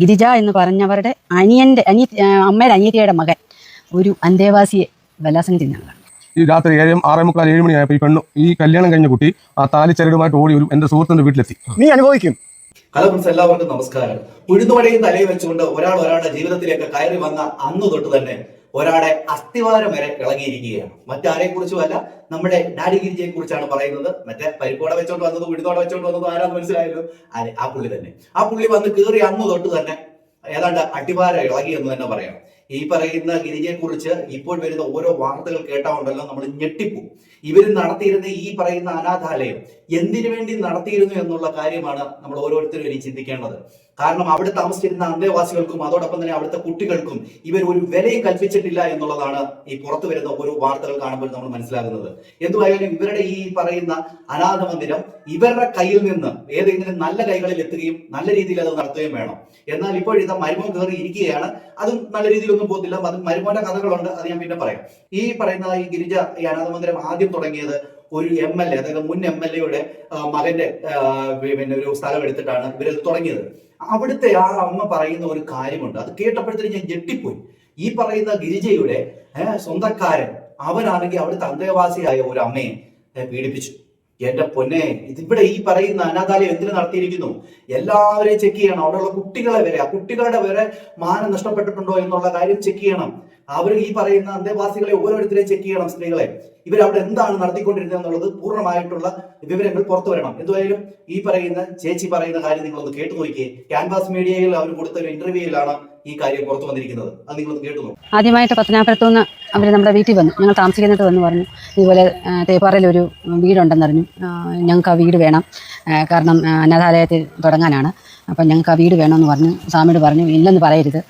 ഗിരിജ എന്ന് പറഞ്ഞവരുടെ അനിയന്റെ അനിയ അമ്മയുടെ അനിയത്തിയുടെ മകൻ ഒരു അന്തേവാസിയെ ബലാസംഗം ചെയ്യുന്നതാണ് ഈ രാത്രി ഏഴ് ആറേ മുക്കാൽ ഏഴ് മണിയായപ്പോൾ ഈ പെണ്ണു ഈ കല്യാണം കഴിഞ്ഞ കുട്ടി ആ താലിച്ചരടുമായിട്ട് ഓടി ഒരു എന്റെ സുഹൃത്തിന്റെ വീട്ടിലെത്തി. നീ അനുഭവിക്കും. ഹലോ ഫ്രണ്ട്സ് എല്ലാവർക്കും നമസ്കാരം. ഉഴുതുമടയും തലയിൽ വെച്ചുകൊണ്ട് ഒരാൾ ഒരാളുടെ ജീവിതത്തിലേക്ക് കയറി വന്ന അന്ന് തൊട്ട് തന്നെ ഒരാളെ അസ്ഥിവാരം വരെ ഇളകിയിരിക്കുകയാണ്. മറ്റാരെ കുറിച്ചുമല്ല നമ്മുടെ ഡാഡി ഗിരിജയെ കുറിച്ചാണ് പറയുന്നത്. മറ്റേ പരിപ്പോടെ വെച്ചോണ്ട് വന്നത് വിടുതോടെ വെച്ചോണ്ട് വന്നത് ആരാന്ന് മനസ്സിലായല്ലോ? ആ പുള്ളി തന്നെ. ആ പുള്ളി വന്ന് കയറി അന്ന് തൊട്ട് തന്നെ ഏതാണ്ട് അടിവാര ഇളകി എന്ന് തന്നെ പറയാം. ഈ പറയുന്ന ഗിരിജയെ കുറിച്ച് ഇപ്പോൾ വരുന്ന ഓരോ വാർത്തകൾ കേട്ടാ ഉണ്ടല്ലോ നമ്മൾ ഞെട്ടിപ്പോ. ഇവർ നടത്തിയിരുന്ന ഈ പറയുന്ന അനാഥാലയം എന്തിനു വേണ്ടി നടത്തിയിരുന്നു എന്നുള്ള കാര്യമാണ് നമ്മൾ ഓരോരുത്തരും ഇനി ചിന്തിക്കേണ്ടത്. കാരണം അവിടെ താമസിച്ചിരുന്ന അന്തേവാസികൾക്കും അതോടൊപ്പം തന്നെ അവിടുത്തെ കുട്ടികൾക്കും ഇവർ ഒരു വിലയും കൽപ്പിച്ചിട്ടില്ല എന്നുള്ളതാണ് ഈ പുറത്തു വരുന്ന ഓരോ വാർത്തകൾ കാണുമ്പോൾ നമ്മൾ മനസ്സിലാകുന്നത്. എന്തുവായാലും ഇവരുടെ ഈ പറയുന്ന അനാഥ മന്ദിരം ഇവരുടെ കയ്യിൽ നിന്ന് ഏതെങ്കിലും നല്ല കൈകളിൽ എത്തുകയും നല്ല രീതിയിൽ അത് നടത്തുകയും വേണം. എന്നാൽ ഇപ്പോൾ ഇത് മരുമോ കയറി ഇരിക്കുകയാണ്. അതും നല്ല രീതിയിലൊന്നും പോകത്തില്ല. അത് മരുമോന്റെ കഥകളുണ്ട്. അത് ഞാൻ പിന്നെ പറയാം. ഈ പറയുന്ന ഈ ഗിരിജ ഈ അനാഥ മന്ദിരം ആദ്യം തുടങ്ങിയത് ഒരു എം എൽ എ അതായത് മുൻ എം എൽ എയുടെ മകന്റെ പിന്നെ ഒരു സ്ഥലം എടുത്തിട്ടാണ് ഇവരിൽ തുടങ്ങിയത്. അവിടുത്തെ ആ അമ്മ പറയുന്ന ഒരു കാര്യമുണ്ട്. അത് കേട്ടപ്പോഴത്തേക്കും ഞാൻ ഞെട്ടിപ്പോയി. ഈ പറയുന്ന ഗിരിജയുടെ സ്വന്തക്കാരൻ അവനാണെങ്കിൽ അവിടുത്തെ അന്തേവാസിയായ ഒരു അമ്മയെ പീഡിപ്പിച്ചു. എന്റെ പൊന്നെ ഇതിവിടെ ഈ പറയുന്ന അനാഥാലയം എന്തിനു നടത്തിയിരിക്കുന്നു? എല്ലാവരെയും ചെക്ക് ചെയ്യണം. അവിടെയുള്ള കുട്ടികളെ വരെ ആ കുട്ടികളുടെ വരെ മാനം നഷ്ടപ്പെട്ടിട്ടുണ്ടോ എന്നുള്ള കാര്യം ചെക്ക് ചെയ്യണം. അവർ ഈ പറയുന്ന അന്തേവാസികളെ ഓരോരുത്തരെയും ചെക്ക് ചെയ്യണം സ്ത്രീകളെ. ഇവരവിടെ എന്താണ് നടത്തിക്കൊണ്ടിരുന്നത് എന്നുള്ളത് പൂർണമായിട്ടുള്ള വിവരങ്ങൾ പുറത്തു വരണം. എന്തുവായാലും ഈ പറയുന്ന ചേച്ചി പറയുന്ന കാര്യം നിങ്ങളൊന്ന് കേട്ടു നോക്കിയേ. ക്യാൻവാസ് മീഡിയയിൽ അവർ കൊടുത്ത ഒരു ഇന്റർവ്യൂയിലാണ് ഈ കാര്യം പുറത്തു വന്നിരിക്കുന്നത്. അത് നിങ്ങളൊന്ന് കേട്ടു നോക്കും. ആദ്യമായിട്ട് പത്തനാപുരത്തു നിന്ന് അവർ നമ്മുടെ വീട്ടിൽ വന്നു. ഞങ്ങൾ താമസിക്കുന്നിട്ട് വന്ന് പറഞ്ഞു. ഇതുപോലെ തേപ്പാറയിൽ ഒരു വീടുണ്ടെന്ന് പറഞ്ഞു ഞങ്ങൾക്ക് ആ വീട് വേണം. കാരണം അനാഥാലയത്തിൽ തുടങ്ങാനാണ്. അപ്പം ഞങ്ങൾക്ക് ആ വീട് വേണമെന്ന് പറഞ്ഞു. സ്വാമിയോട് പറഞ്ഞു ഇല്ലെന്ന് പറയരുത്.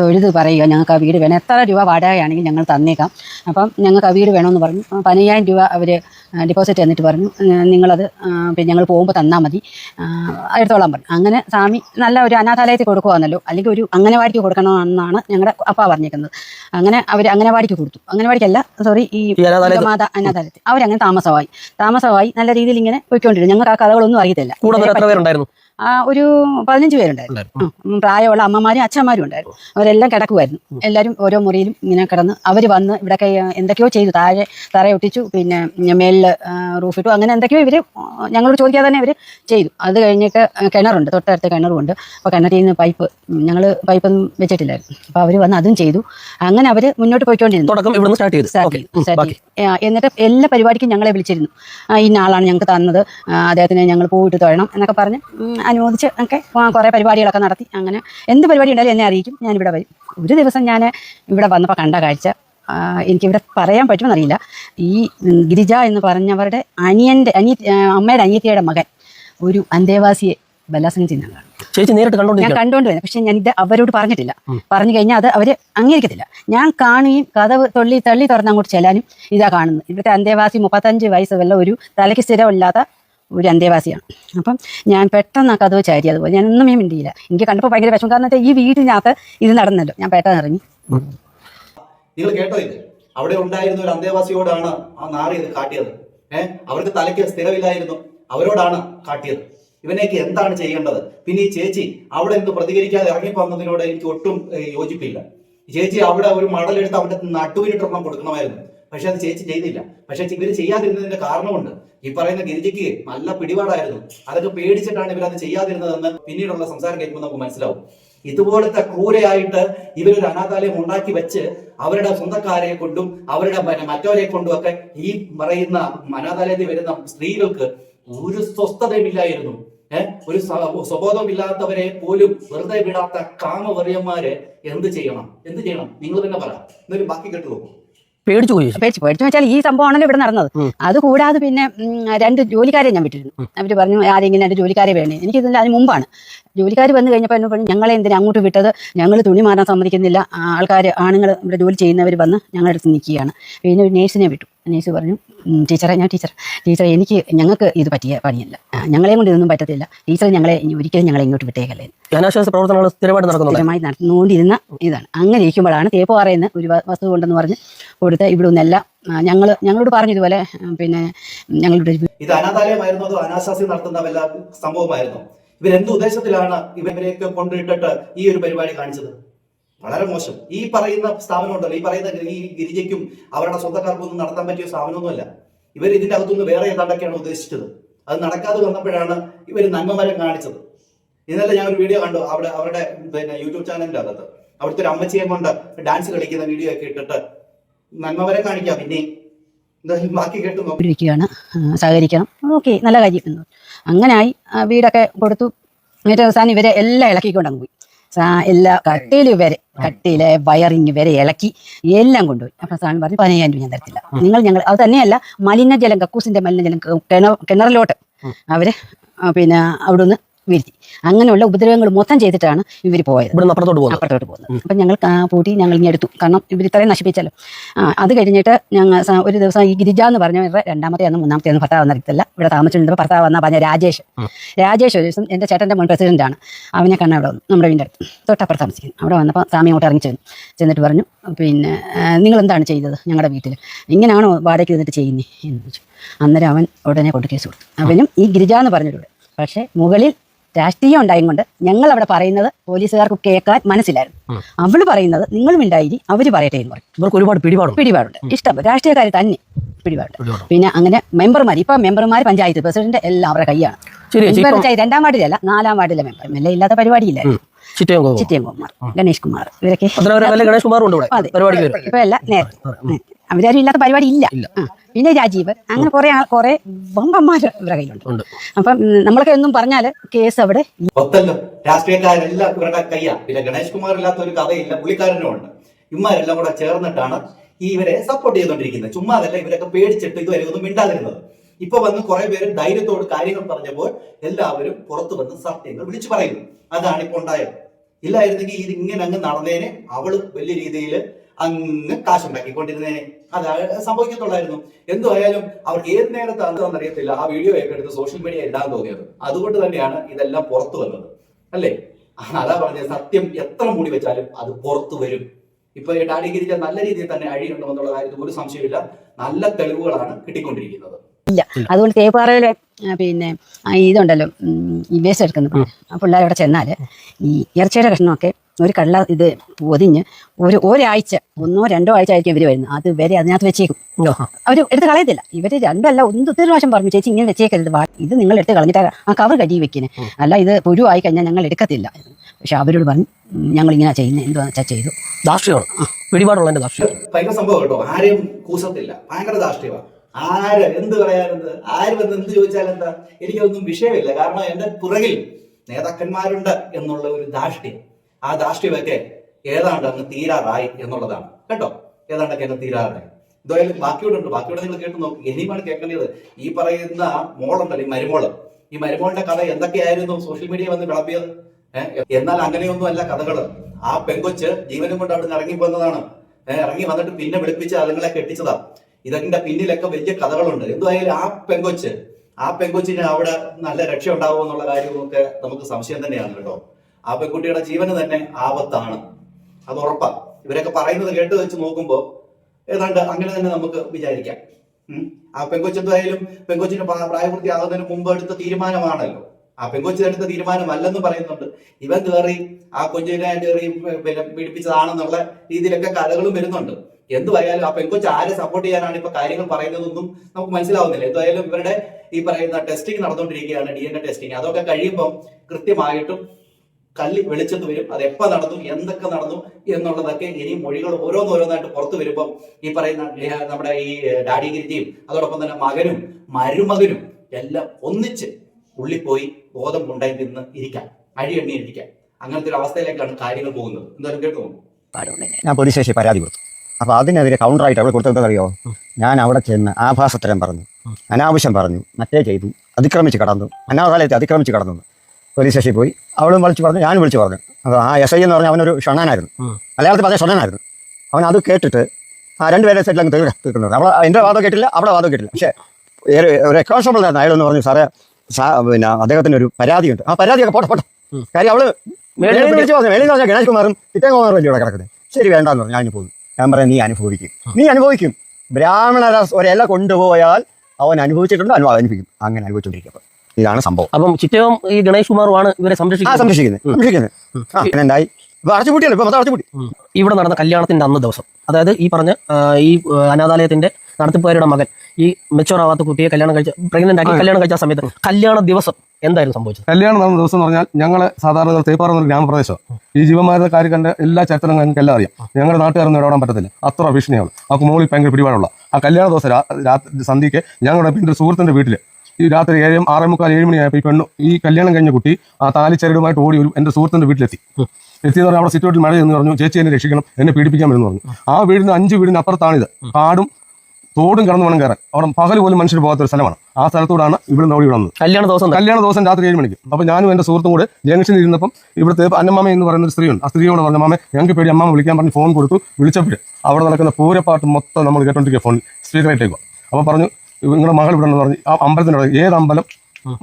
തൊഴുത് പറയുക. ഞങ്ങൾക്ക് ആ വീട് വേണം. എത്ര രൂപ വാടകയാണെങ്കിൽ ഞങ്ങൾ തന്നേക്കാം. അപ്പം ഞങ്ങൾക്ക് ആ വീട് വേണമെന്ന് പറഞ്ഞു. പതിനയ്യായിരം രൂപ അവർ ഡിപ്പോസിറ്റ് തന്നിട്ട് പറഞ്ഞു. നിങ്ങളത് പിന്നെ ഞങ്ങൾ പോകുമ്പോൾ തന്നാൽ മതി. എടുത്തോളാൻ പറഞ്ഞു. അങ്ങനെ സ്വാമി നല്ല ഒരു അനാഥാലയത്തിൽ കൊടുക്കുവാന്നല്ലോ. അല്ലെങ്കിൽ ഒരു അംഗനവാടിക്ക് കൊടുക്കണമെന്നാണ് ഞങ്ങളുടെ അപ്പ പറഞ്ഞേക്കുന്നത്. അങ്ങനെ അവർ അംഗനവാടിക്ക് കൊടുത്തു. അംഗനവാടിക്കല്ല സോറി ഈ? മാതാ അനാഥാലയത്തിൽ. അവരങ്ങനെ താമസമായി. താമസമായി നല്ല രീതിയിൽ ഇങ്ങനെ പോയിക്കൊണ്ടിരുന്നു. ഞങ്ങൾക്ക് ആ കഥകളൊന്നും അറിയത്തില്ല. ഒരു പതിനഞ്ച് പേരുണ്ടായിരുന്നു. പ്രായമുള്ള അമ്മമാരും അച്ഛന്മാരും ഉണ്ടായിരുന്നു. അവരെല്ലാം കിടക്കുമായിരുന്നു എല്ലാവരും ഓരോ മുറിയിലും ഇങ്ങനെ കിടന്ന് അവർ വന്ന് ഇവിടെയൊക്കെ എന്തൊക്കെയോ ചെയ്തു. താഴെ തറയൊട്ടിച്ചു പിന്നെ മേളിൽ റൂഫിട്ടു അങ്ങനെ എന്തൊക്കെയോ ഇവർ ഞങ്ങളോട് ചോദിക്കാതെ തന്നെ ഇവർ ചെയ്തു. അത് കഴിഞ്ഞിട്ട് കിണറുണ്ട്. തൊട്ടടുത്ത് കിണറുണ്ട് അപ്പോൾ കിണറ്റിൽ നിന്ന് പൈപ്പ് ഞങ്ങൾ പൈപ്പൊന്നും വെച്ചിട്ടില്ലായിരുന്നു. അപ്പോൾ അവർ വന്ന് അതും ചെയ്തു. അങ്ങനെ അവർ മുന്നോട്ട് പോയിക്കൊണ്ടിരുന്നു. സ്റ്റാർട്ട് ചെയ്തു. എന്നിട്ട് എല്ലാ പരിപാടിക്കും ഞങ്ങളെ വിളിച്ചിരുന്നു. ഇന്ന ആളാണ് ഞങ്ങൾക്ക് തന്നത്. അദ്ദേഹത്തിന് ഞങ്ങൾ പോയിട്ട് തൊഴണം എന്നൊക്കെ പറഞ്ഞ് അനുമോദിച്ച് ഒക്കെ കുറേ പരിപാടികളൊക്കെ നടത്തി. അങ്ങനെ എന്ത് പരിപാടി ഉണ്ടായാലും എന്നെ അറിയിക്കും. ഞാൻ ഇവിടെ വരും. ഒരു ദിവസം ഞാൻ ഇവിടെ വന്നപ്പോൾ കണ്ട കാഴ്ച എനിക്കിവിടെ പറയാൻ പറ്റുമെന്ന് അറിയില്ല. ഈ ഗിരിജ എന്ന് പറഞ്ഞവരുടെ അനിയന്റെ അനിയ അമ്മയുടെ അനിയത്തിയുടെ മകൻ ഒരു അന്തേവാസിയെ ബലാസംഗം ചെയ്യുന്നതാണ് ചേച്ചി നേരിട്ട് ഞാൻ കണ്ടോണ്ട് വരുന്നത് പക്ഷെ ഞാൻ ഇത് അവരോട് പറഞ്ഞിട്ടില്ല. പറഞ്ഞു കഴിഞ്ഞാൽ അത് അവർ അംഗീകരിക്കത്തില്ല. ഞാൻ കാണുകയും കഥവ് തൊള്ളി തള്ളി തുറന്ന് അങ്ങോട്ട് ചെല്ലാനും ഇതാ കാണുന്നത്. ഇവിടുത്തെ അന്തേവാസി മുപ്പത്തഞ്ച് വയസ്സുള്ള വല്ല ഒരു തലയ്ക്ക് സ്ഥിരമില്ലാത്ത ഒരു അന്തേവാസിയാണ് അപ്പം ഞാൻ പെട്ടെന്ന് കഥവ് ചാരി അതുപോലെ ഞാൻ ഒന്നും മിണ്ടിയില്ല. എനിക്ക് കണ്ടപ്പോൾ ഭയങ്കര വിഷമം. കാരണം ഈ വീടിനകത്ത് ഇത് നടന്നല്ലോ. ഞാൻ പെട്ടെന്ന് ഇറങ്ങി. നിങ്ങൾ കേട്ടോ അവിടെ ഉണ്ടായിരുന്ന ഒരു അന്തേവാസിയോടാണ് ആ നാറി ഇത് കാട്ടിയത്. ഏഹ് അവർക്ക് തലയ്ക്ക് സ്ഥിരമില്ലായിരുന്നു. അവരോടാണ് കാട്ടിയത്. ഇവനേക്ക് എന്താണ് ചെയ്യേണ്ടത്? പിന്നെ ഈ ചേച്ചി അവിടെ എന്ത് പ്രതികരിക്കാതെ ഇറങ്ങിപ്പോന്നതിനോട് എനിക്ക് ഒട്ടും യോജിപ്പില്ല. ചേച്ചി അവിടെ ഒരു മടലെടുത്ത് അവന്റെ നട്ടുവിനിട്ടൊരെണ്ണം കൊടുക്കണമായിരുന്നു. പക്ഷെ അത് ചേച്ചി ചെയ്തില്ല. പക്ഷെ ഇവർ ചെയ്യാതിരുന്നതിന്റെ കാരണമുണ്ട്. ഈ പറയുന്ന ഗിരിജയ്ക്ക് നല്ല പിടിപാടായിരുന്നു. അതൊക്കെ പേടിച്ചിട്ടാണ് ഇവരത് ചെയ്യാതിരുന്നതെന്ന് പിന്നീടുള്ള സംസാരം കേൾക്കുമ്പോൾ നമുക്ക് മനസ്സിലാവും. ഇതുപോലത്തെ ക്രൂരയായിട്ട് ഇവരൊരു അനാഥാലയം ഉണ്ടാക്കി വെച്ച് അവരുടെ സ്വന്തക്കാരെ കൊണ്ടും അവരുടെ മറ്റവരെ കൊണ്ടും ഒക്കെ ഈ പറയുന്ന അനാഥാലയത്തിൽ വരുന്ന സ്ത്രീകൾക്ക് ഒരു സ്വസ്ഥതയുമില്ലായിരുന്നു. ഏഹ് ഒരു സ്വബോധം സ്വബോധമില്ലാത്തവരെ പോലും വെറുതെ വിടാത്ത കാമവറിയന്മാരെ എന്ത് ചെയ്യണം? എന്ത് ചെയ്യണം? നിങ്ങൾ തന്നെ പറ. എന്നൊരു ബാക്കി കേട്ടു നോക്കൂ. പേടിച്ചു പോയി. പേടിച്ചു പേടിച്ചു വെച്ചാൽ ഈ സംഭവമാണല്ലോ ഇവിടെ നടന്നത്. അത് കൂടാതെ പിന്നെ രണ്ട് ജോലിക്കാരെ ഞാൻ വിട്ടിരുന്നു. അവർ പറഞ്ഞു ആരെങ്കിലും രണ്ട് ജോലിക്കാരെ വേണേ. എനിക്കിതിൽ അതിന് മുമ്പാണ്. ജോലിക്കാർ വന്നു കഴിഞ്ഞപ്പോൾ എന്നോട് പറഞ്ഞു ഞങ്ങളെ എന്തിനാ അങ്ങോട്ട് വിട്ടത്? ഞങ്ങൾ തുണി മാറാൻ സമ്മതിക്കുന്നില്ല. ആൾക്കാർ ആണുങ്ങൾ ഇവിടെ ജോലി ചെയ്യുന്നവർ വന്ന് ഞങ്ങളുടെ അടുത്ത് നിൽക്കുകയാണ് പിന്നെ ഒരു നേഴ്സിനെ വിട്ടു. നേഴ്സ് പറഞ്ഞു ടീച്ചറെ ഞാൻ ടീച്ചർ ടീച്ചറെ എനിക്ക് ഞങ്ങൾക്ക് ഇത് പറ്റിയ പണിയല്ല. ഞങ്ങളെ ഞങ്ങളെയും കൊണ്ട് ഇതൊന്നും പറ്റത്തില്ല. ടീച്ചർ ഞങ്ങളെ ഇനി ഒരിക്കലും ഞങ്ങളെ ഇങ്ങോട്ട് വിട്ടേക്കല്ലേ. അനാശ്വാസ അനാശാസ പ്രവർത്തനങ്ങൾ സ്ഥിരമായിട്ട് നടക്കുന്നത് സ്ഥിരമായി നടന്നുകൊണ്ടിരുന്ന ഇതാണ്. അങ്ങനെ ഇരിക്കുമ്പോഴാണ് തേപ്പ് പറയുന്ന ഒരു വസ്തു കൊണ്ടെന്ന് പറഞ്ഞ് കൊടുത്ത് ഇവിടെ ഒന്നല്ല ഞങ്ങൾ ഞങ്ങളോട് പറഞ്ഞു ഇതുപോലെ പിന്നെ ഞങ്ങളുടെ ഇത് അനാഥാലയമായിരുന്നു? അതോ അനാശാസ്യം നടത്തുന്ന വല്ല സംഭവമായിരുന്നോ? ഇവരെന്ത് ഉദ്ദേശത്തിലാണ് ഇവരെയൊക്കെ കൊണ്ടിട്ടിട്ട് ഈ ഒരു പരിപാടി കാണിച്ചത്? വളരെ മോശം. ഈ പറയുന്ന സ്ഥാപനം ഉണ്ടല്ലോ ഈ പറയുന്ന ഈ ഗിരിജയ്ക്കും അവരുടെ സ്വന്തക്കാർക്കും ഒന്നും നടത്താൻ പറ്റിയ സ്ഥാപനമൊന്നുമല്ല. ഇവർ ഇതിന്റെ അകത്തുനിന്ന് വേറെ ഏതാണ്ടൊക്കെയാണ് ഉദ്ദേശിച്ചത്? അത് നടക്കാതെ വന്നപ്പോഴാണ് ഇവർ നന്മമരം കാണിച്ചത്. ഇന്നലെ ഞാൻ ഒരു വീഡിയോ കണ്ടു അവിടെ അവരുടെ പിന്നെ യൂട്യൂബ് ചാനലിന്റെ അകത്ത്. അവിടുത്തെ ഒരു അമ്മച്ചിയെ കൊണ്ട് ഡാൻസ് കളിക്കുന്ന വീഡിയോ ഒക്കെ ഇട്ടിട്ട് നന്മമരം കാണിക്കാം പിന്നെ എന്താ ബാക്കി കേട്ട് നോക്കാം ഇരിക്കുകയാണ് ആ, സഹകരിക്കണം. ഓക്കെ നല്ല കാര്യം. എന്ന് പറഞ്ഞു. അങ്ങനായി ആ, വീടൊക്കെ കൊടുത്തു. എന്നിട്ട് അവസാനം ഇവരെ എല്ലാം ഇളക്കിക്കൊണ്ടങ്ങ് പോയി. എല്ലാ കട്ടിയിൽ വരെ കട്ടിയിലെ വയറിങ് വരെ ഇളക്കി എല്ലാം കൊണ്ടുപോയി. അപ്പൊ സ്വാമി പറഞ്ഞു പതിനയ്യായിരം രൂപ ഞാൻ തരത്തില്ല. നിങ്ങൾ ഞങ്ങൾ അത് തന്നെയല്ല മലിനജലം കക്കൂസിന്റെ മലിനജലം കിണ- കിണറിലോട്ട് അവർ പിന്നെ അവിടുന്ന് വീഴ്ത്തി. അങ്ങനെയുള്ള ഉപദ്രവങ്ങൾ മൊത്തം ചെയ്തിട്ടാണ് ഇവർ പോയത്. ഇവിടെ അപ്പുറത്തോട്ട് പോകുന്നത്. അപ്പുറത്തോട്ട് പോകുന്നത്. അപ്പം ഞങ്ങൾ പൂട്ടി ഞങ്ങൾ ഇങ്ങനെ എടുത്തു. കാരണം ഇവർ ഇത്രയും നശിപ്പിച്ചല്ലോ. ആ അത് കഴിഞ്ഞിട്ട് ഞങ്ങൾ ഒരു ദിവസം ഈ ഗിരിജ എന്ന് പറഞ്ഞ രണ്ടാമത്തെ അന്ന് മൂന്നാമത്തെ അന്ന് ഭർത്താവ് എന്നറിയത്തില്ല ഇവിടെ താമസിച്ചിട്ടുണ്ട് ഭർത്താവ് വന്നാൽ പറഞ്ഞ രാജേഷ്. രാജേഷ് ഒരു ദിവസം എന്റെ ചേട്ടന്റെ മുൻ പ്രസിഡന്റാണ് അവനെ കണ്ണ അവിടെ വന്നു. നമ്മുടെ വീടിന്റെ അടുത്ത്. തൊട്ടപ്പുറത്ത് താമസിക്കുന്നു. അവിടെ വന്നപ്പോൾ സ്വാമി അങ്ങോട്ട് ഇറങ്ങി ചെന്നു. ചെന്നിട്ട് പറഞ്ഞു പിന്നെ നിങ്ങൾ എന്താണ് ചെയ്തത് ഞങ്ങളുടെ വീട്ടിൽ? ഇങ്ങനെയാണോ വാടകയ്ക്ക് നിന്നിട്ട് ചെയ്യുന്നത് എന്ന് ചോദിച്ചു. അന്നേരം അവൻ ഉടനെ കൊണ്ട് കേസ് കൊടുത്തു. അവനും ഈ ഗിരിജ എന്ന് പറഞ്ഞിട്ടുണ്ട്. പക്ഷേ മുകളിൽ രാഷ്ട്രീയം ഉണ്ടായും കൊണ്ട് ഞങ്ങൾ അവിടെ പറയുന്നത് പോലീസുകാർക്ക് കേൾക്കാൻ മനസ്സിലായിരുന്നു. അവൾ പറയുന്നത് നിങ്ങളും ഉണ്ടായിരി അവർ പറയട്ടെ എന്ന് പറയും. ഇവർക്ക് ഒരുപാട് പിടിപാടും പിടിപാടുണ്ട്. ഇഷ്ടം. രാഷ്ട്രീയക്കാർ തന്നെ പിടിപാടുണ്ട്. പിന്നെ അങ്ങനെ മെമ്പർമാർ ഇപ്പൊ മെമ്പർമാർ പഞ്ചായത്ത് പ്രസിഡന്റ് എല്ലാം അവരുടെ പഞ്ചായത്ത് രണ്ടാം വാർഡിലല്ല നാലാം വാർഡിലെ മെമ്പർ. എം എൽ എ ഇല്ലാത്ത പരിപാടിയില്ല ചിറ്റയും കുമാർ ഗണേഷ് കുമാർ. ഇവരൊക്കെ അതെ. ഇപ്പൊ അല്ല നേരത്തെ ഉം. അവരാരും ഇല്ലാത്ത പരിപാടി ഇല്ല. പിന്നെ രാജീവ് അങ്ങനെ കുറെ കുറെ വമ്പന്മാർ ഇവരുടെ കയ്യിലുണ്ട്. ഉണ്ട്. അപ്പം നമ്മളൊക്കെ ഒന്നും പറഞ്ഞാൽ കേസ് അവിടെ രാഷ്ട്രീയക്കാരെല്ലാം ഇവരുടെ കയ്യാ. പിന്നെ ഗണേഷ് കുമാർ ഇല്ലാത്ത ഒരു കഥയില്ല പുള്ളിക്കാരനും ഉണ്ട്. ഇമാരെല്ലാം കൂടെ ചേർന്നിട്ടാണ് ഈ ഇവരെ സപ്പോർട്ട് ചെയ്തുകൊണ്ടിരിക്കുന്നത് ചുമ്മാ അതല്ല ഇവരൊക്കെ പേടിച്ചിട്ട് ഇതുവരെ ഒന്നും മിണ്ടാതിരുന്നത്. ഇപ്പൊ വന്ന് കുറെ പേര് ധൈര്യത്തോട് കാര്യങ്ങൾ പറഞ്ഞപ്പോൾ എല്ലാവരും പുറത്തു വന്ന് സത്യങ്ങൾ വിളിച്ചു പറയുന്നു. അതാണ് ഇപ്പൊ ഉണ്ടായത്. ഇല്ലായിരുന്നെങ്കിൽ ഇത് ഇങ്ങനെ അങ്ങ് നടന്നേനെ. അവൾ വലിയ രീതിയിൽ അങ്ങ് കാശുണ്ടാക്കിക്കൊണ്ടിരുന്നേനെ. അത് സംഭവിക്കത്തുള്ളായിരുന്നു. എന്തുമായാലും അവർക്ക് ഏത് നേരത്താണെന്ന് അറിയത്തില്ല ആ വീഡിയോ ഒക്കെ എടുത്ത് സോഷ്യൽ മീഡിയ ഇടാൻ തോന്നിയത്. അതുകൊണ്ട് തന്നെയാണ് ഇതെല്ലാം പുറത്തു വന്നത്. അല്ലേ? അതാ പറഞ്ഞത്. സത്യം എത്ര മൂടി വെച്ചാലും അത് പുറത്തു വരും. ഇപ്പൊ ഈ ഡാഡി ഗിരിജ നല്ല രീതിയിൽ തന്നെ അഴിയുണ്ടെന്നുള്ള കാര്യത്തിൽ ഒരു സംശയമില്ല നല്ല തെളിവുകളാണ് കിട്ടിക്കൊണ്ടിരിക്കുന്നത്. അതുകൊണ്ട് തേപ്പാറയിലെ പിന്നെ ഇതുണ്ടല്ലോ ഈ വേസ്റ്റ് എടുക്കുന്നത് ആ. പിള്ളേർ അവിടെ ചെന്നാൽ ഈ ഇറച്ചിയുടെ കഷ്ണമൊക്കെ ഒരു കള്ള ഇത് ഒതിഞ്ഞ് ഒരു ഒരാഴ്ച ഒന്നോ രണ്ടോ ആഴ്ച ആയിരിക്കും ഇവർ വരുന്നത്. അത് വരെ അതിനകത്ത് വെച്ചേക്കും. അവർ എടുത്ത് കളയത്തില്ല. ഇവർ രണ്ടല്ല ഒന്ന് ഒത്തിരി പ്രാവശ്യം പറഞ്ഞു ചേച്ചി ഇങ്ങനെ വെച്ചേക്കരുത്. വാ ഇത് നിങ്ങൾ എടുത്ത് കളഞ്ഞിട്ട് ആ കവർ കഴുകി വെക്കുന്നത് അല്ല ഇത് പുഴു ആയി കഴിഞ്ഞാൽ ഞങ്ങൾ എടുക്കത്തില്ല. പക്ഷെ അവരോട് പറഞ്ഞു ഞങ്ങൾ ഇങ്ങനെ ചെയ്യുന്നത് എന്താണെന്ന് വെച്ചാൽ ചെയ്തു? ധാർഷ്ട്യമാണ്. പിടിപാടുള്ളതിന്റെ ഭയങ്കര സംഭവം കേട്ടോ ആരെയും കൂസത്തില്ല. ഭയങ്കര ധാർഷ്ട്യമാണ് ആര് എന്ത് പറയാനെന്ത് ആര് വന്ന് എന്ത് ചോദിച്ചാൽ എന്താ? വിഷയമില്ല. കാരണം എന്റെ പുറകിൽ നേതാക്കന്മാരുണ്ട് എന്നുള്ള ഒരു ധാർഷ്ട്യം. ആ ധാർഷ്ട്യമൊക്കെ ഏതാണ്ട് അങ്ങ് തീരാറായി എന്നുള്ളതാണ്. കേട്ടോ? ഏതാണ്ടൊക്കെ അങ്ങ് തീരാറായി. എന്തായാലും ബാക്കിയോടെ ഉണ്ട് ബാക്കിയോടെ നിങ്ങൾ കേട്ട് നോക്ക്. ഇനിയുമാണ് കേൾക്കേണ്ടത്. ഈ പറയുന്ന മോളുണ്ടല്ലോ ഈ മരുമോൾ. ഈ മരുമോളിന്റെ കഥ എന്തൊക്കെയായിരുന്നു സോഷ്യൽ മീഡിയ വന്ന് വിളപ്പിയത് എന്നാൽ അങ്ങനെയൊന്നും അല്ല കഥകൾ. ആ പെങ്കൊച്ച് ജീവനും കൊണ്ട് അവിടെ ഇറങ്ങി വന്നതാണ് ഇറങ്ങി വന്നിട്ട് പിന്നെ വിളിപ്പിച്ച് അതുങ്ങളെ കെട്ടിച്ചതാ. ഇതിന്റെ പിന്നിലൊക്കെ വലിയ കഥകളുണ്ട്. എന്തായാലും ആ പെങ്കൊച്ച് ആ പെങ്കൊച്ചിന് അവിടെ നല്ല രക്ഷ ഉണ്ടാവുമോ എന്നുള്ള കാര്യമൊക്കെ നമുക്ക് സംശയം തന്നെയാണ് കേട്ടോ. ആ പെൺകുട്ടിയുടെ ജീവന് തന്നെ ആപത്താണ്. അത് ഉറപ്പാ. ഇവരൊക്കെ പറയുന്നത് കേട്ട് വെച്ച് നോക്കുമ്പോൾ ഏതാണ്ട് അങ്ങനെ തന്നെ നമുക്ക് വിചാരിക്കാം. ആ പെങ്കൊച്ച് എന്തായാലും പെങ്കൊച്ചിന് പ്രായപൂർത്തി പ്രായപൂർത്തിയാകുന്നതിന് മുമ്പ് എടുത്ത തീരുമാനമാണല്ലോ. ആ പെങ്കൊച്ചിന് എടുത്ത തീരുമാനമല്ലെന്ന് പറയുന്നുണ്ട്. ഇവൻ കയറി ആ കൊച്ചിനെ കയറി പീഡിപ്പിച്ചതാണെന്നുള്ള രീതിയിലൊക്കെ കഥകളും വരുന്നുണ്ട്. എന്തുവായാലും ആ പെങ്കൊച്ച് ആരെ സപ്പോർട്ട് ചെയ്യാനാണ് ഇപ്പൊ കാര്യങ്ങൾ പറയുന്നതൊന്നും നമുക്ക് മനസ്സിലാവുന്നില്ല. എന്തായാലും ഇവരുടെ ഈ പറയുന്ന ടെസ്റ്റിംഗ് നടന്നുകൊണ്ടിരിക്കുകയാണ് ഡി എൻ എ ടെസ്റ്റിംഗ് അതൊക്കെ കഴിയുമ്പോൾ കൃത്യമായിട്ടും കല്ലി വെളിച്ചത്ത് വരും. അത് എപ്പോൾ നടന്നു? എന്തൊക്കെ നടന്നു? എന്നുള്ളതൊക്കെ ഇനി മൊഴികൾ ഓരോന്നോരോന്നായിട്ട് പുറത്തു വരുമ്പം ഈ പറയുന്ന നമ്മുടെ ഈ ഡാഡി ഗിരിജിയും അതോടൊപ്പം തന്നെ മകനും മരുമകനും എല്ലാം ഒന്നിച്ച് ഉള്ളിപ്പോയി ബോധം ഉണ്ടായി നിന്ന് ഇരിക്കാം. അഴി എണ്ണി ഇരിക്കാം. അങ്ങനത്തെ ഒരു അവസ്ഥയിലേക്കാണ് കാര്യങ്ങൾ പോകുന്നത്. എന്തായാലും കേട്ടു? ഞാൻ പോലീസ് സ്റ്റേഷനിൽ പരാതി കൊടുത്തു. അപ്പോൾ അതിനെതിരെ കൗണ്ടറായിട്ട് അവിടെ കൊടുത്തത് അറിയോ ഞാൻ അവിടെ ചെന്ന് ആഭാസത്തരം പറഞ്ഞു. അനാവശ്യം പറഞ്ഞു. മറ്റേ ചെയ്തു. അതിക്രമിച്ച് കടന്നു. അനാഥാലയത്തെ അതിക്രമിച്ച് കടന്നു. പോലീസ് സ്റ്റേഷനിൽ പോയി. അവളും വിളിച്ച് പറഞ്ഞു ഞാനും വിളിച്ച് പറഞ്ഞു. അപ്പോൾ ആ എസ് ഐ എന്ന് പറഞ്ഞാൽ അവനൊരു ഷണനായിരുന്നു. മലയാളത്തിൽ പറഞ്ഞ ഷണനായിരുന്നു. അവൻ അത് കേട്ടിട്ട് ആ രണ്ടുപേരെ സെറ്റിൽ അങ്ങ് തീർക്കാം തീർക്കുന്നത്. അവളെ എന്റെ വാദം കേട്ടില്ല അവളെ വാദം കേട്ടില്ല. പക്ഷേ ഒരു- ഒരു കോൺസ്റ്റബിൾ ആയിരുന്നു അയാളെന്ന് പറഞ്ഞു സാറേ പിന്നെ അദ്ദേഹത്തിന് ഒരു പരാതിയുണ്ട്. ആ പരാതിയൊക്കെ പോട്ടെ പോട്ടെ. കാര്യം അവൾ മേളിൽ വിളിച്ചു പറഞ്ഞു മേളിൽ പറഞ്ഞാൽ ഗണേഷ് കുമാറും പിറ്റേ കുമാറും അല്ലേ ഇവിടെ കിടക്കുന്നത്? ശരി വേണ്ടെന്ന് പറഞ്ഞു ഞാൻ പോകും. ഞാൻ പറയാം നീ അനുഭവിക്കും. നീ അനുഭവിക്കും. ബ്രാഹ്മണ ഒരു ഇല കൊണ്ടുപോയാൽ അവൻ അനുഭവിച്ചിട്ടുണ്ട്? അനുഭവം അനുഭവിക്കും. അങ്ങനെ അനുഭവിച്ചുകൊണ്ടിരിക്കും ഇതാണ് സംഭവം. അപ്പം ചിറ്റവും ഈ ഗണേഷ് കുമാറുമാണ് ഇവരെ സംരക്ഷിക്കുന്നത്. സംരക്ഷിക്കുന്നത്. സംരക്ഷിക്കുന്നത്. ആ പിന്നെ എന്തായി ഇപ്പൊ അടച്ചുപൂട്ടിയല്ലോ ഇപ്പൊ മൊത്തം അടച്ചുപൂട്ടി. ഇവിടെ നടന്ന കല്യാണത്തിന്റെ അന്ന് ദിവസം. അതായത് ഈ പറഞ്ഞ ഈ അനാഥാലയത്തിന്റെ നടത്തിപ്പുകാരുടെ മകൻ ഈ മെച്ചോർ ആവാത്ത കുട്ടിയെ കല്യാണം കഴിച്ച പ്രഗ്നന്റ് ആക്കി കല്യാണം കഴിച്ച സമയത്ത് കല്യാണ ദിവസം എന്തായിരുന്നു സംഭവിച്ചത്? കല്യാണം നടന്ന ദിവസം എന്ന് പറഞ്ഞാൽ ഞങ്ങളെ സാധാരണ തേപ്പാറ എന്നൊരു ഗ്രാമപ്രദേശമാണ് ഈ ജീവന്മാരുടെ കാര്യം കണ്ട എല്ലാ ചരിത്രങ്ങളും ഞങ്ങൾക്ക് എല്ലാം അറിയാം. ഞങ്ങളുടെ നാട്ടുകാരൊന്നും ഇടപെടാൻ പറ്റത്തില്ല. അത്ര ഭീഷണിയാണ് ആ മോളിൽ ഭയങ്കര പിടിപാടുള്ള. ആ കല്യാണ ദിവസം സന്ധ്യയ്ക്ക് ഞങ്ങളുടെ പിന്നെ സുഹൃത്തിന്റെ വീട്ടിൽ ഈ രാത്രി ഏഴ് ആറേ മുക്കാൽ ഏഴ് മണിയായപ്പോൾ ഈ പെണ്ണു ഈ കല്യാണം കഴിഞ്ഞ കുട്ടി ആ താലിച്ചരടുമായിട്ട് ഓടി ഒരു എന്റെ സുഹൃത്തിന്റെ വീട്ടിലെത്തി. എത്തിയെന്ന് പറഞ്ഞാൽ അവിടെ സിറ്റോട്ടിൽ മഴ എന്ന് പറഞ്ഞു ചേച്ചി എന്നെ രക്ഷിക്കണം എന്നെ പീഡിപ്പിക്കാൻ വരുന്നു പറഞ്ഞു. ആ വീടിന് അഞ്ച് വീടിന് അപ്പുറത്താണിത്. കാടും തോടും കടന്നു വേണം കയറാൻ. അവിടെ പകൽ പോലും മനുഷ്യർ പോകാത്ത ഒരു സ്ഥലമാണ്. ആ സ്ഥലത്തോടാണ് ഇവിടെ ഓടി വന്നത്. കല്യാണ ദിവസം കല്യാണ ദിവസം രാത്രി ഏഴ് മണിക്ക്. അപ്പൊ ഞാനും എന്റെ സുഹൃത്തും കൂടെ ജംഗ്ഷനിൽ ഇരുന്നപ്പം ഇവിടുത്തെ അന്നമ്മ എന്ന് പറയുന്ന ഒരു സ്ത്രീയുണ്ട്. ആ സ്ത്രീയോട് പറഞ്ഞ മാമേ ഞങ്ങൾക്ക് പേടി. അമ്മ വിളിക്കാൻ പറഞ്ഞ് ഫോൺ കൊടുത്തു വിളിച്ചപ്പോൾ അവിടെ നടക്കുന്ന പൂരപ്പാട്ട് മൊത്തം നമ്മൾ കേട്ടോണ്ടിരിക്കുക ഫോൺ സ്പീക്കറായിട്ടേക്കുക അപ്പൊ പറഞ്ഞു നിങ്ങളുടെ മകൾ ഇവിടെ പറഞ്ഞു ആ അമ്പലത്തിനോട് ഏത് അമ്പലം?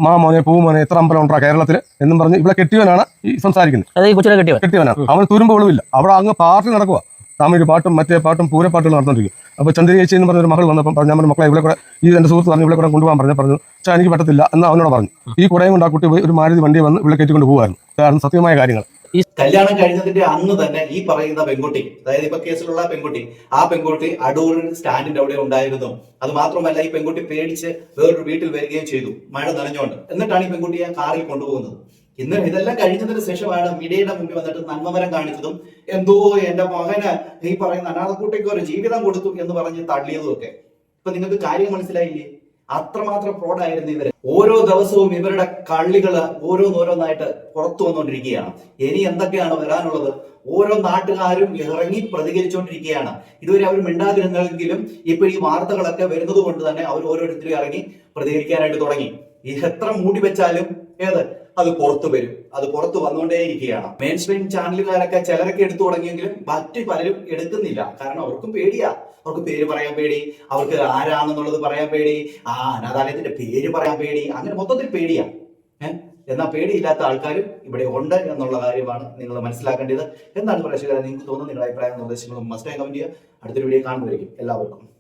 മാമോനെ പൂമോനെ എത്ര അമ്പലം ഉണ്ടാ കേരളത്തിൽ എന്നും പറഞ്ഞ് ഇവിടെ കെട്ടിയവനാണ് ഈ സംസാരിക്കുന്നത്. കെട്ടിയവനാണ്. അവൻ തുരുമ്പ് തുരുമ്പുകളുമില്ല അവിടെ അങ്ങ് പാർട്ടി നടക്കുക തമിഴ് പാട്ടും മറ്റേ പാട്ടും പൂരപ്പാട്ടുകൾ നടന്നുകൊണ്ടിരിക്കും അപ്പോൾ ചന്ദ്രികേച്ചി എന്ന് പറഞ്ഞൊരു മകൾ വന്നപ്പോൾ പറഞ്ഞു നമ്മുടെ മക്കളെ ഇവിടെ കൂടെ ഈ എന്റെ സുഹൃത്ത് പറഞ്ഞു ഇവിടെ കൂടെ കൊണ്ടുപോകാൻ പറഞ്ഞു പറഞ്ഞു ചാ എനിക്ക് പറ്റത്തില്ല എന്ന് അവനോട് പറഞ്ഞു. ഈ കുടയും കൊണ്ട് ആ കുട്ടി പോയി ഒരു മാരുതി വണ്ടി വന്ന് ഇവിടെ കയറ്റിക്കൊണ്ട് പോകുമായിരുന്നു കാരണം സത്യമായ കാര്യങ്ങൾ. കല്യാണം കഴിഞ്ഞതിന്റെ അന്ന് തന്നെ ഈ പറയുന്ന പെൺകുട്ടി അതായത് ഇപ്പൊ കേസിലുള്ള പെൺകുട്ടി ആ പെൺകുട്ടി അടൂർ സ്റ്റാൻഡിന്റെ അവിടെ ഉണ്ടായിരുന്നു. അത് മാത്രമല്ല ഈ പെൺകുട്ടി പേടിച്ച് വേറൊരു വീട്ടിൽ വരികയും ചെയ്തു മഴ നനഞ്ഞുകൊണ്ട്. എന്നിട്ടാണ് ഈ പെൺകുട്ടിയെ കാറിൽ കൊണ്ടുപോകുന്നത്. ഇന്ന് ഇതെല്ലാം കഴിഞ്ഞതിന് ശേഷമാണ് മീഡിയയുടെ മുമ്പിൽ വന്നിട്ട് നന്മമരം കാണിച്ചതും എന്തോ എന്റെ മകന് ഈ പറയുന്ന അനാഥക്കുട്ടിക്ക് ഒരു ജീവിതം കൊടുത്തു എന്ന് പറഞ്ഞ് തള്ളിയതും ഒക്കെ ഇപ്പൊ നിങ്ങൾക്ക് കാര്യം മനസ്സിലായില്ലേ? അത്രമാത്രം ഫ്രോഡായിരുന്നു ഇവർ. ഓരോ ദിവസവും ഇവരുടെ കള്ളികൾ ഓരോന്നോരോന്നായിട്ട് പുറത്തു വന്നുകൊണ്ടിരിക്കുകയാണ്. ഇനി എന്തൊക്കെയാണ് വരാനുള്ളത്? ഓരോ നാട്ടുകാരും ഇറങ്ങി പ്രതികരിച്ചുകൊണ്ടിരിക്കുകയാണ്. ഇതുവരെ അവർ മിണ്ടാതിരുന്നെങ്കിലും ഇപ്പൊ ഈ വാർത്തകളൊക്കെ വരുന്നത് കൊണ്ട് തന്നെ അവർ ഓരോരുത്തരും ഇറങ്ങി പ്രതികരിക്കാനായിട്ട് തുടങ്ങി. എത്ര മൂടി വെച്ചാലും ഏത്? അത് പുറത്തു വരും. അത് പുറത്തു വന്നുകൊണ്ടേയിരിക്കുകയാണ്. മെയിൻ സ്ട്രീം ചാനലുകാരൊക്കെ ചിലരൊക്കെ എടുത്തു തുടങ്ങിയെങ്കിലും മറ്റു പലരും എടുക്കുന്നില്ല. കാരണം അവർക്കും പേടിയാ. അവർക്ക് പേര് പറയാൻ പേടി അവർക്ക് ആരാണെന്നുള്ളത് പറയാൻ പേടി ആ അനാഥാലയത്തിന്റെ പേര് പറയാൻ പേടി അങ്ങനെ മൊത്തത്തിൽ പേടിയാണ് ഏഹ് എന്നാൽ പേടിയില്ലാത്ത ആൾക്കാരും ഇവിടെ ഉണ്ട് എന്നുള്ള കാര്യമാണ് നിങ്ങൾ മനസ്സിലാക്കേണ്ടത്. എന്താണ് പ്രേക്ഷകരെ നിങ്ങൾക്ക് തോന്നുന്നു നിങ്ങളുടെ അഭിപ്രായം നിർദ്ദേശങ്ങളും മസ്റ്റായി കമന്റ് ചെയ്യുക. അടുത്തൊരു വീഡിയോ കാണുന്നതായിരിക്കും. എല്ലാവർക്കും.